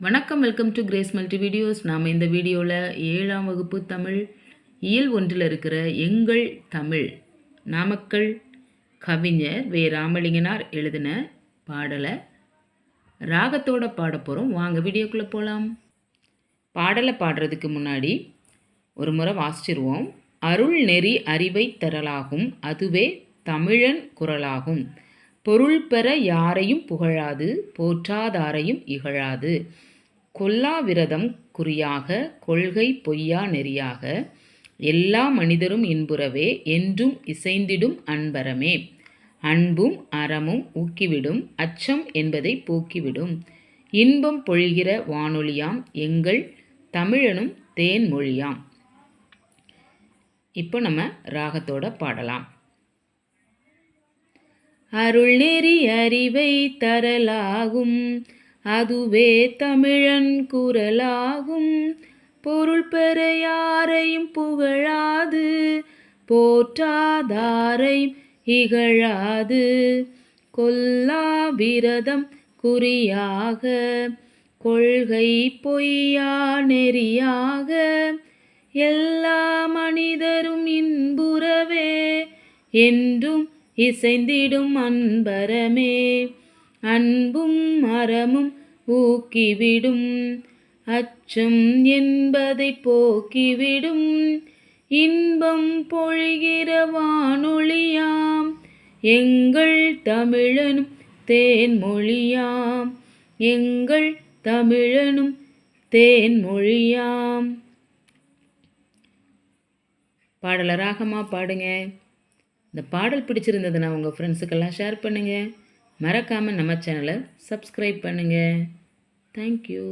வணக்கம் welcome to Grace multi videos. நாம் இந்த வீடியோவில் ஏழாம் வகுப்பு தமிழ் இயல் ஒன்றில் இருக்கிற எங்கள் தமிழ் நாமக்கல் கவிஞர் வே ராமலிங்கனார் எழுதின பாடலை ராகத்தோட பாட போகிறோம் வாங்க வீடியோக்குள்ளே போகலாம் பாடலை பாடுறதுக்கு முன்னாடி ஒரு முறை வாசிச்சிருவோம். அருள் நெறி அறிவை தரலாகும் அதுவே தமிழன் குரலாகும். பொருள் பெற யாரையும் புகழாது போற்றாதாரையும் இகழாது. கொல்லா விரதம் குறியாக கொள்கை பொய்யா நெறியாக எல்லா மனிதரும் இன்புறவே என்றும் இசைந்திடும் அன்பரமே. அன்பும் அறமும் ஊக்கிவிடும் அச்சம் என்பதை போக்கிவிடும். இன்பம் பொழிகிற வானொலியாம் எங்கள் தமிழனும் தேன்மொழியாம். இப்போ நம்ம ராகத்தோட பாடலாம். அருள் நெறி அறிவை தரலாகும். அதுவே தமிழன் குரலாகும். பொருள் பெற யாரையும் புகழாது. போற்றாதாரையும் இகழாது. கொல்லா விரதம் குறியாக. கொள்கை பொய்யா நெறியாக. எல்லா மனிதரும் இன்புறவே. என்றும் இசைந்திடும் அன்பரமே. அன்பும் அறமும் ஊக்கிவிடும். அச்சம் என்பதை போக்கிவிடும். இன்பம் பொழிகிற வானொலியாம். எங்கள் தமிழனும் தேன்மொழியாம். எங்கள் தமிழனும் தேன்மொழியாம். பாடலராகமா பாடுங்க. இந்த பாடல் பிடிச்சிருந்ததுன்னா உங்கள் ஃப்ரெண்ட்ஸுக்கெல்லாம் ஷேர் பண்ணுங்கள் மறக்காமல் நம்ம சேனலை சப்ஸ்கிரைப் பண்ணுங்கள் தேங்க்யூ